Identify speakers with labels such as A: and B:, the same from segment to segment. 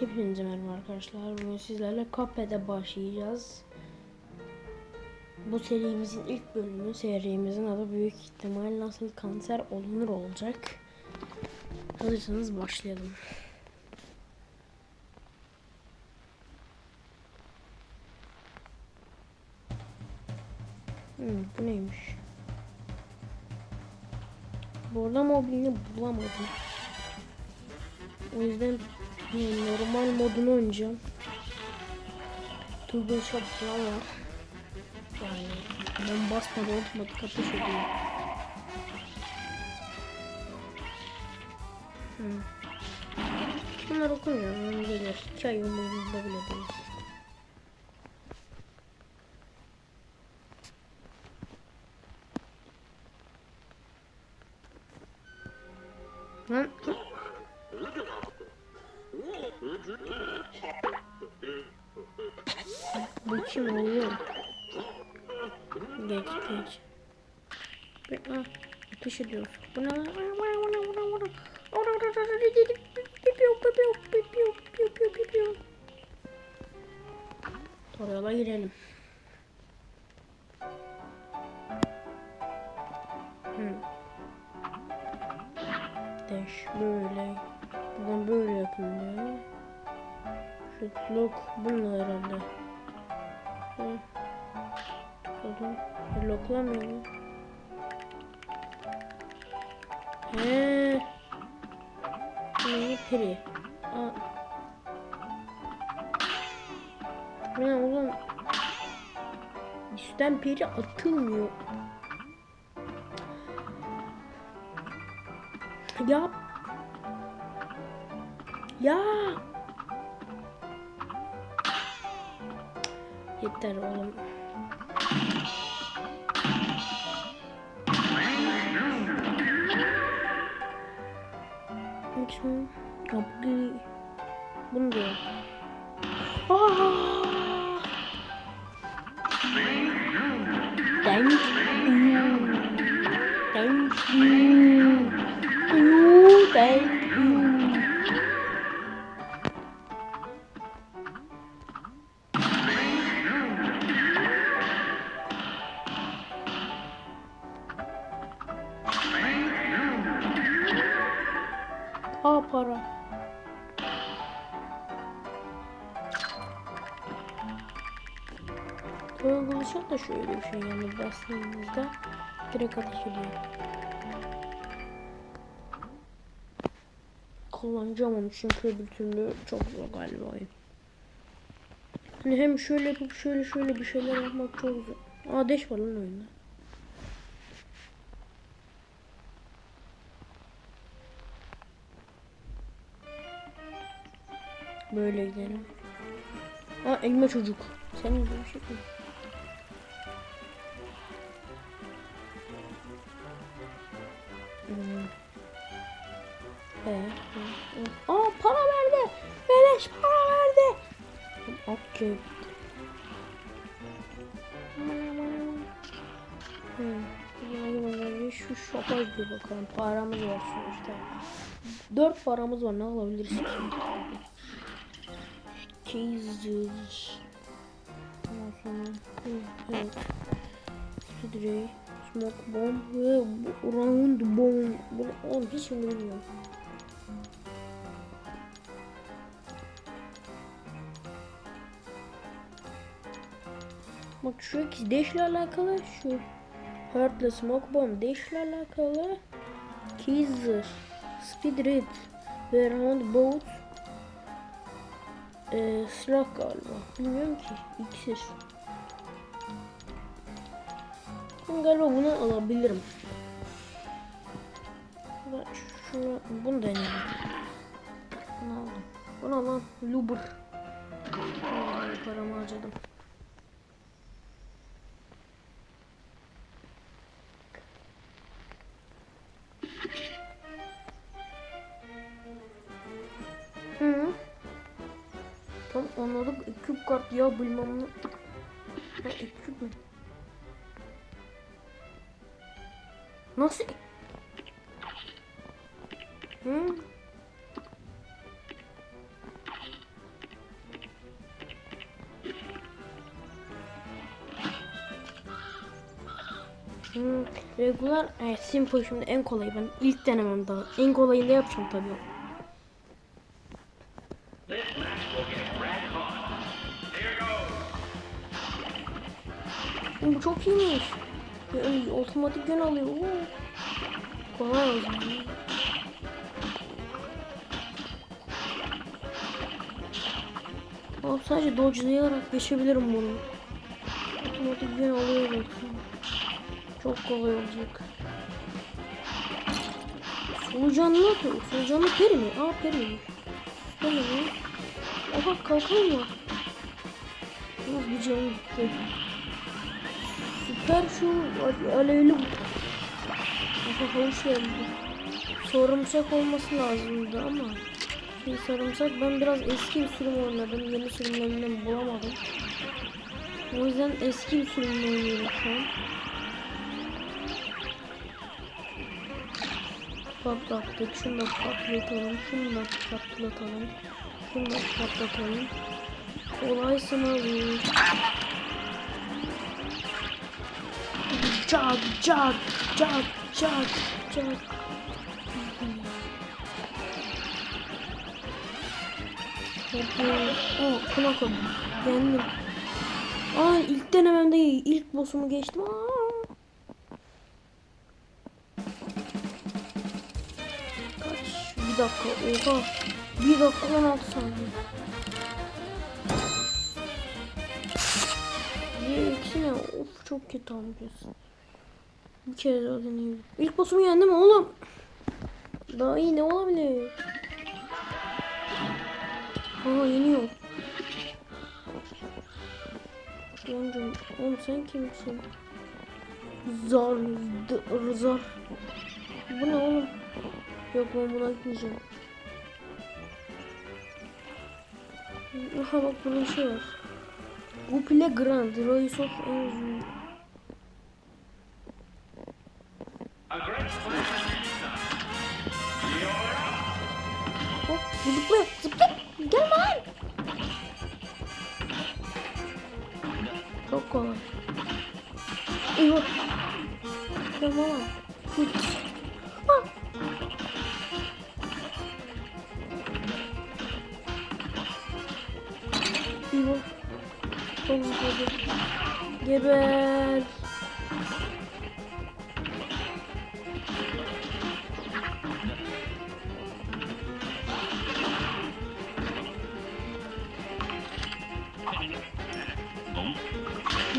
A: Hepinize merhaba arkadaşlar. Bugün sizlerle Cuphead'e başlayacağız. Bu serimizin ilk bölümü. Serimizin adı büyük ihtimal nasıl kanser olunur olacak. Hazırsanız başlayalım. Hmm, bu neymiş? Burada mobilini bulamadım. O yüzden normal modunu oynayacağım. Turbo Shop falan var. Yani ben basmadan otomatik atış ediyor. Hmm. Bunlar okumuyorum. Onu gelir. İki ay umurumda bile değil. Dash böyle. Buradan böyle yapılıyor. Şu lock bununla herhalde. Hı. Tıkladım. E, Locklamıyor mu? He. Ne peri? Aa. Bu ne oğlum? Üstten peri atılmıyor. Ya. Ya. Yeter oğlum. Kim? Abdi. Bunu diyor. Aa! Thank you. Thank you. You. Aa para. Uygulaşan da şöyle bir şey yani bastığınızda direkt ateş ediyor. Kullanacağım onu çünkü öbür türlü çok zor galiba oyun. Hani hem şöyle yapıp şöyle şöyle bir şeyler yapmak çok zor. Aa var lan oyunda. Böyle gidelim. Aa elma çocuk. Senin gibi bir şey mi? Hmm. Hı. Aa para verdi. Beleş para verdi. Okey. Hmm. Şu şopa bir bakalım. Paramız var sonuçta. Dört paramız var. Ne alabiliriz ki? Stray, smoke bomb round bomb. Bunu oğlum hiç bilmiyorum. Bak şu ikisi Dash alakalı şu Hurt'la Smoke Bomb Dash ile alakalı Kaiser Speed Red ve Roundabout ee, silah galiba. Bilmiyorum ki. İksir. Ben galiba bunu alabilirim. Ben şunu, bunu deneyelim. Bunu aldım. Bunu alan Luber. Paramı harcadım. Ya bulmamı... Ha, iki mi? Nasıl? Hı? Hmm, regular, e, simple şimdi en kolayı ben ilk denemem daha. En kolayını yapacağım tabii. Otomatik yön alıyor. Oo. Kolay o zaman. Abi sadece dodge'layarak geçebilirim bunu. Otomatik yön alıyor. Çok kolay olacak. Solucanlı ne yapıyor? Solucanlı peri mi? Aa periymiş. Peri mi? Oha kalkan var. Yalnız bir canım gitti. Süper şu ale- alevli hoş geldi. Sarımsak olması lazımdı ama şey sarımsak ben biraz eski bir sürüm oynadım. Yeni sürümlerinden bulamadım. O yüzden eski bir sürümle oynuyorum şu an. Patlattık. Şunu da patlatalım. Şunu da patlatalım. Şunu da patlatalım. Kolay sınavı. Cag cag cag cag cag. Oh, kulak oldu. Yendim. Aa ilk denememde ilk boss'umu geçtim. Aa. Bir dakika. Oha. Bir dakika 16 saniye. Bir ikisi ne? Of çok kötü amcası. Bir kere daha deneyeyim. İlk boss'umu yendim oğlum. Daha iyi ne olabilir? Aa yeniyor. Yoncum, oğlum sen kimsin? Zar, zar. Bu ne oğlum? Yok ben buna gitmeyeceğim. Aha bak burada bir şey var. Gupile Grand, Royce of Enzim.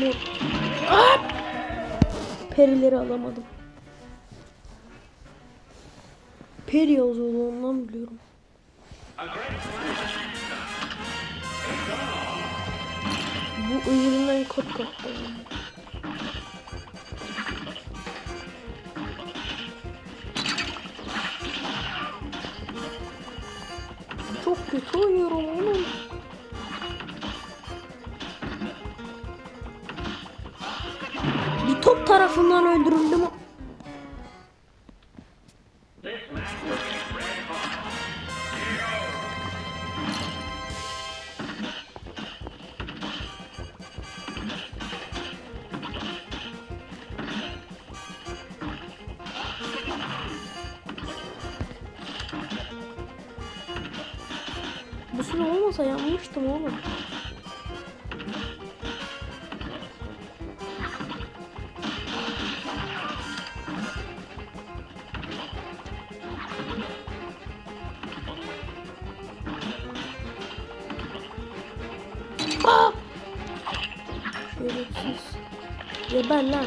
A: Mor. Ah! Perileri alamadım. Peri yazıyordu ondan biliyorum. Bu öbüründen kat kat. Çok kötü oynuyorum
B: red hot.
A: Bu süre olmasa yanmıştım oğlum. Geber lan.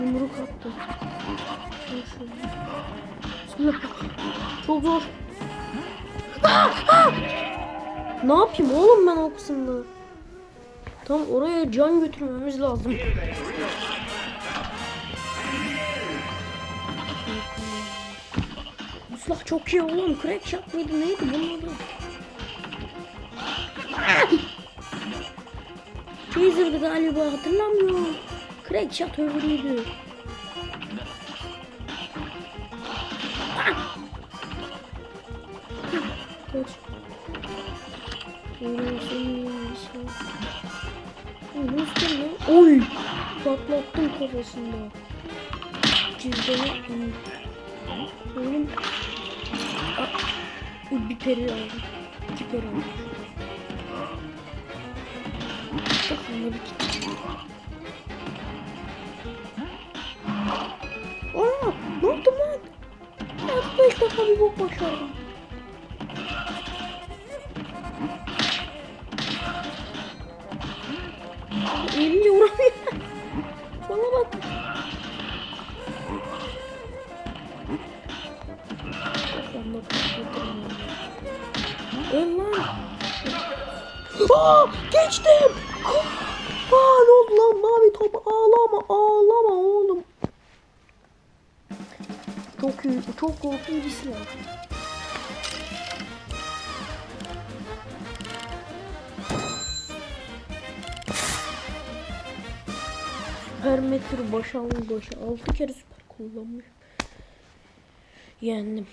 A: Yumruk attı. Bismillah. Çok zor. Ne yapayım oğlum ben o kısımda? Tam oraya can götürmemiz lazım. Silah çok iyi oğlum. Crack shot mıydı neydi bunun adı? Taser'dı galiba hatırlamıyorum. Crack shot öbürüydü. Ah! Dur. Oy! Patlattım kafasında. Cüzdanı. Benim Peri aldım. İki peri aldım. Kafamda bir kitle. Aa! Ne yaptım lan? Hayatımda ilk defa bir bok başardım. Aa, geçtim. Aa, ne oldu lan mavi top? Ağlama, ağlama oğlum. Çok iyi, çok korkunç bir silah. Süper metre başalmış başı. 6 kere süper kullanmış. Yendim.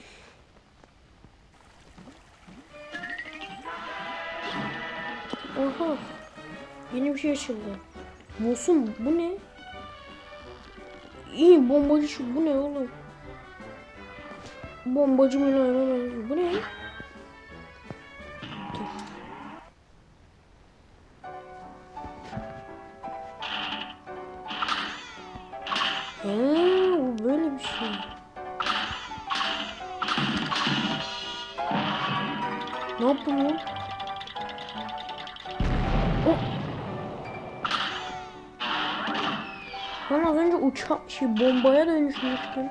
A: Oha. Yeni bir şey açıldı. Boss'um bu ne? İyi bombacı şu bu ne oğlum? Bombacı mı lan? Bu ne? Uçak şey bombaya dönüşmüştüm.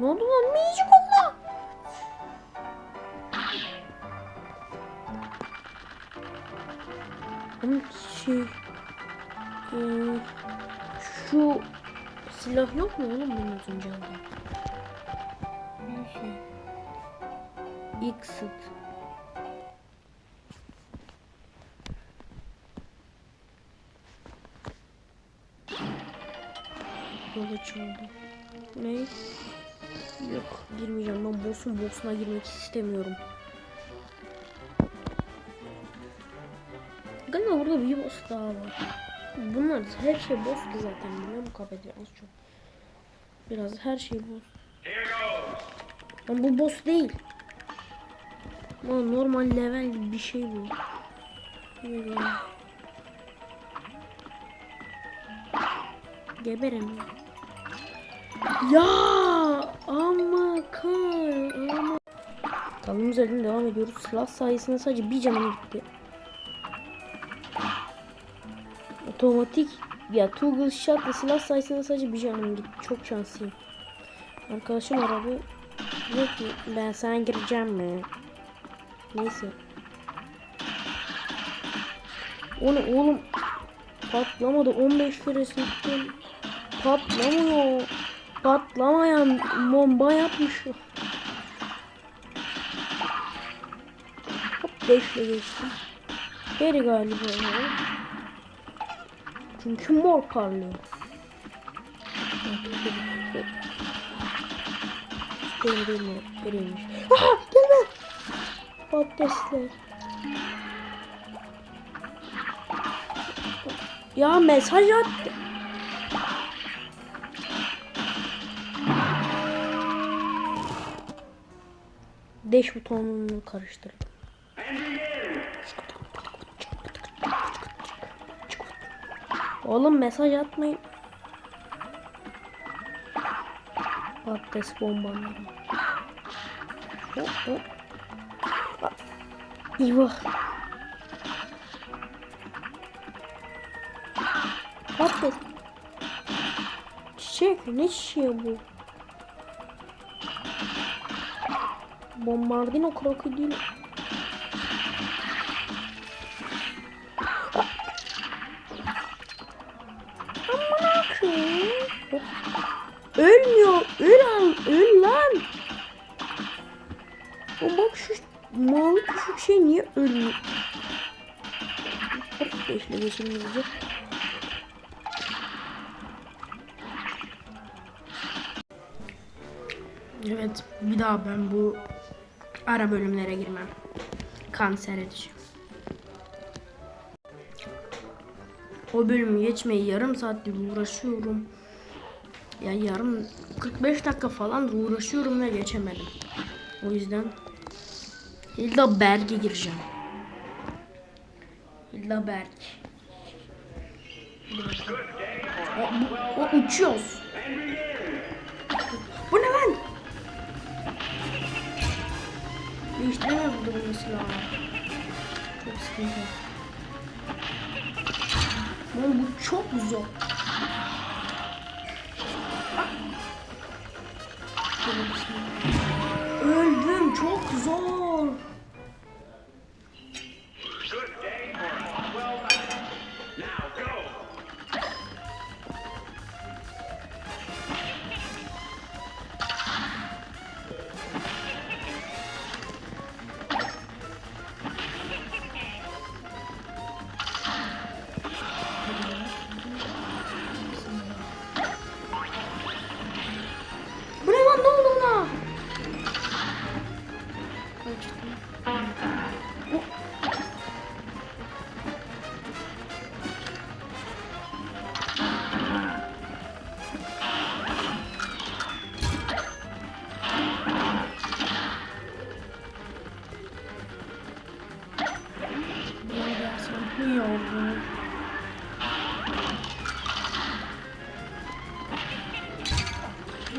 A: Ne oldu lan? Minicik. Ama şey... eee, şu silah yok mu oğlum bunun tuncağında? Ne şey? Açıldı. Ne? Yok girmeyeceğim ben boss'un boss'una girmek istemiyorum. Galiba burada bir boss daha var. Bunlar her şey boss'tu zaten biliyor musun kafede az çok. Biraz her şey boss. Ama bu boss değil. Ama normal level bir şey bu. Böyle. Geberim. Ya ama kar ama. Kaldığımız yerden devam ediyoruz. Silah sayesinde sadece bir canım gitti. Otomatik ya toggle shot ve silah sayesinde sadece bir canım gitti. Çok şanslıyım. Arkadaşım aradı. Diyor ki ben sana gireceğim mi? Neyse. O ne oğlum? Patlamadı 15 kere sıktım. Patlamıyor. Patlamayan bomba yapmış. Hop 5 ile geçtim. Geri galiba. Çünkü mor parlıyor. Benim değil mi? Biriymiş. Aha gelme. Patatesler. Ya mesaj attı. Dash butonunu karıştırdım. Oğlum mesaj atmayın. Patates bombaları. Hop hop. Ah, Eyvah. Patates. Çiçek ne çiçeği bu? Bombardino krokodil. Aman akım. Ölmüyor. Öl al. Öl lan. O bak şu mavi küçük şey niye ölmüyor? Hop beşle geçelim hızlıca. Evet bir daha ben bu Ara bölümlere girmem. Kanser edici. O bölümü geçmeyi yarım saattir uğraşıyorum. Ya yarım 45 dakika falan uğraşıyorum ve geçemedim. O yüzden Hilda Berg'e gireceğim. Hilda Berg. O, bu- o uçuyoruz. Değiştiremiyoruz burada bu silahı. Çok sıkıntı. Oğlum bu çok zor. Öldüm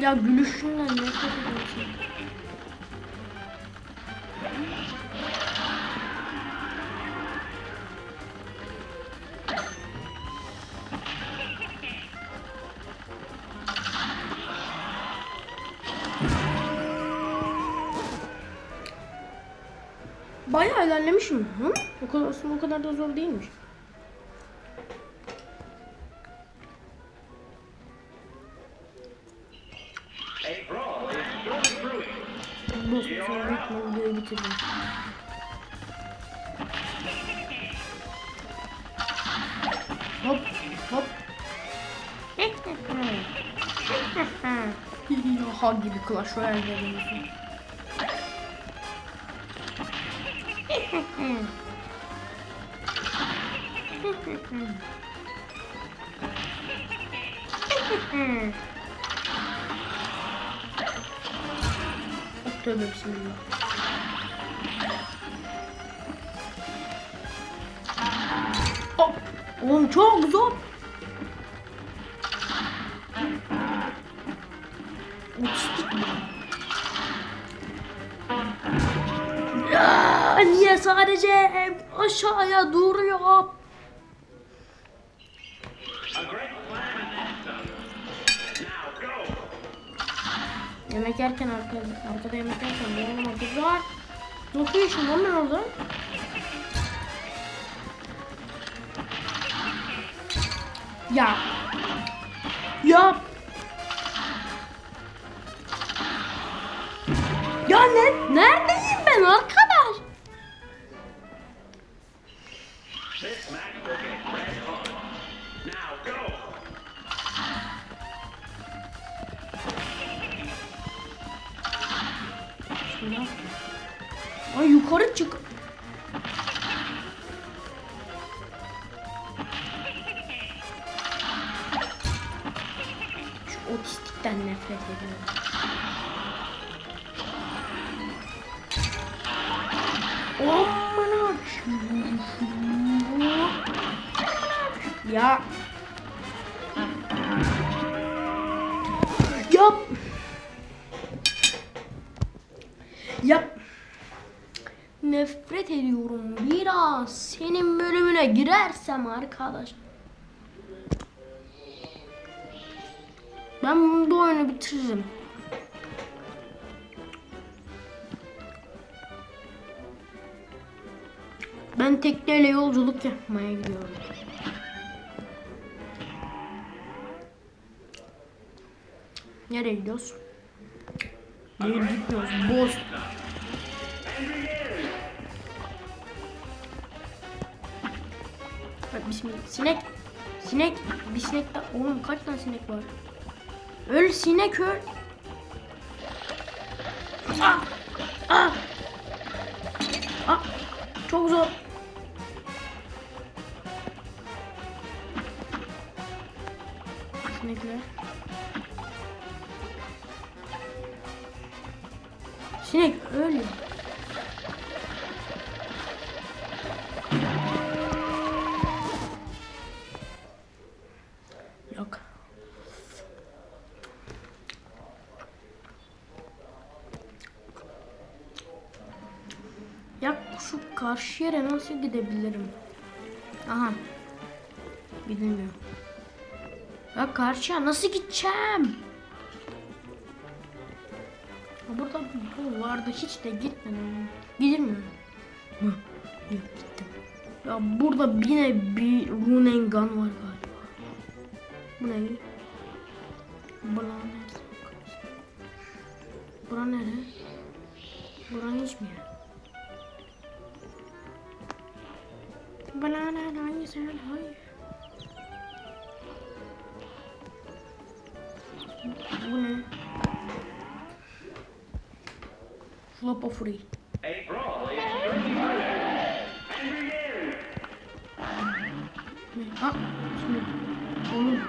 A: Ya gülüşünden nefret ediyorsun. Bayağı ilerlemişim. Hı? O kadar, aslında o kadar da zor değilmiş. Sonra bitme videoyu bitirdim. Hop hop. ha gibi Clash Royale veriyorsun. Tövbe bismillah. Hop. Oğlum çok zor. Uçtuk mu? Ya, niye sadece aşağıya duruyor? Yerken arkada, arkada yemek yerken yanıma güzel. Nasıl işim lan ben orada? Ya. Girersem arkadaş. Ben bu oyunu bitiririm. Ben tekneyle yolculuk yapmaya gidiyorum. Nereye gidiyoruz? Değil gitmiyoruz. Boz. Bak bismillah. Sinek. Sinek. Bir sinek daha. Oğlum kaç tane sinek var? Öl sinek öl. Ah! Ah! Çok zor. Sinekler. Sinek öyle. Yere nasıl gidebilirim? Aha. Gidemiyorum. Ya karşıya nasıl gideceğim? Ya Burada bu vardı hiç de gitmedim. Gidilmiyor. Hı, Yok gittim. Ya burada yine bir Runengan var galiba. Bu ne? Bura neresi? Bura nere? Bura hiç mi yer?
B: bananen dan zijn
A: hooi. Boenen. Floppoffree. Nee, ah. Oh,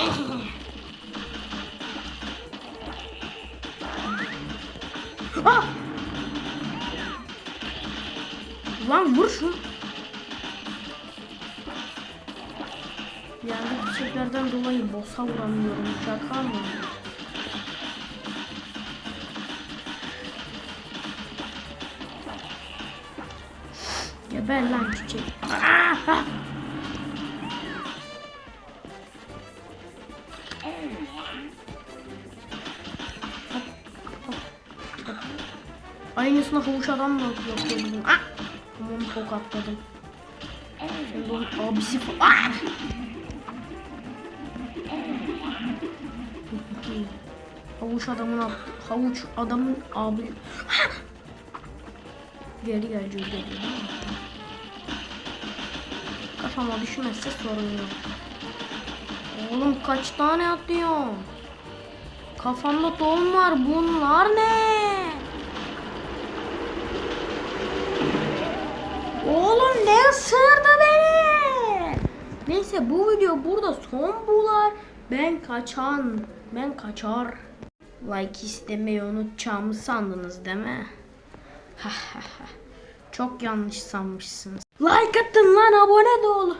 A: oh. Ah! Lan vur şu. Yani çiçeklerden dolayı boss'a vuramıyorum. Şaka mı? Geber lan çiçek. Aynısını havuç adam da yapıyordum. Ah! Tamam tokatladım. Şimdi onun abisi Ah! Havuç adamın ab- havuç adamın abi Ah! geri gelecek geliyor. Kafama düşmezse sorun yok. Oğlum kaç tane atıyor? Kafamda don var. Bunlar ne? Oğlum ne ısırdı beni? Neyse bu video burada son bular. Ben kaçan. Ben kaçar. Like istemeyi unutacağımı sandınız değil mi? Çok yanlış sanmışsınız. Like atın lan abone de olun.